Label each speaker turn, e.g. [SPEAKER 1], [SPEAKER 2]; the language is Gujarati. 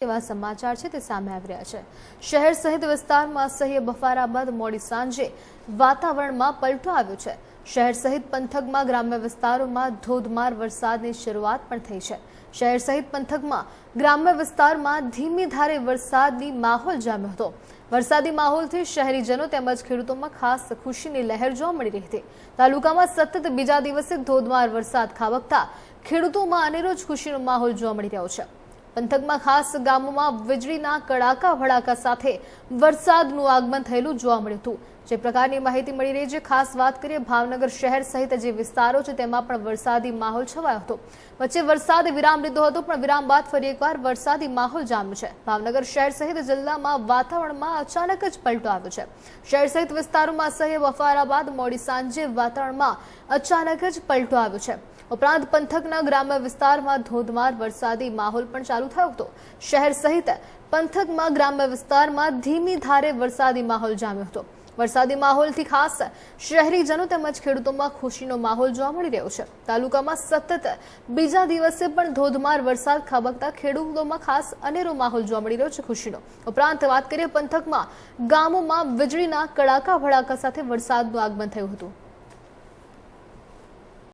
[SPEAKER 1] એવા સમાચાર છે તે સામે આવી રહ્યા છે. શહેર સહિત વિસ્તારમાં અસહ્ય બફારા બાદ મોડી સાંજે વાતાવરણમાં પલટો આવ્યો છે. શહેર સહિત પંથકમાં ગ્રામ્ય વિસ્તારોમાં ધોધમાર વરસાદની શરૂઆત પણ થઈ છે. શહેર સહિત પંથકમાં ગ્રામ્ય વિસ્તારમાં ધીમી ધારે વરસાદની માહોલ જામ્યો હતો. વરસાદી માહોલથી શહેરીજનો તેમજ ખેડૂતોમાં ખાસ ખુશીની લહેર જોવા મળી રહી હતી. તાલુકામાં સતત બીજા દિવસે ધોધમાર વરસાદ ખાબકતા ખેડૂતોમાં અનેરો જ ખુશીનો માહોલ જોવા મળી રહ્યો છે. પંથકમાં ખાસ ગામોમાં વીજળીના કડાકા ભડાકા સાથે વરસાદનું આગમન થયેલું જોવા મળ્યું હતું. જે પ્રકારની માહિતી મળી રહી છે, ખાસ વાત કરીએ ભાવનગર શહેર સહિત જે વિસ્તારો છે, તેમાં પણ વરસાદી માહોલ છવાયો હતો. વચ્ચે વરસાદે વિરામ લીધો હતો, પણ વિરામ બાદ ફરી એકવાર વરસાદી માહોલ જામ્યો છે. ભાવનગર શહેર સહિત જિલ્લામાં વાતાવરણમાં અચાનક જ પલટો આવ્યો છે. શહેર સહિત વિસ્તારોમાં અસહ્ય બફારા બાદ મોડી સાંજે વાતાવરણમાં અચાનક જ પલટો આવ્યો છે. ઉપરાંત પંથકના ગ્રામ્ય વિસ્તારમાં ધોધમાર વરસાદી માહોલ પણ ચાલુ થયો હતો. શહેર સહિત પંથકમાં ગ્રામ્ય વિસ્તારમાં ધીમી ધારે વરસાદી માહોલ જામ્યો હતો. વરસાદી માહોલથી ખાસ શહેરીજનો તેમજ ખેડૂતોમાં ખુશીનો માહોલ જોવા મળી રહ્યો છે. તાલુકામાં સતત બીજા દિવસે પણ ધોધમાર વરસાદ ખાબકતા ખેડૂતોમાં ખાસ અનેરો માહોલ જોવા મળી રહ્યો છે ખુશીનો. ઉપરાંત વાત કરીએ પંથકમાં, ગામોમાં વીજળીના કડાકા ભડાકા સાથે વરસાદનું આગમન થયું હતું.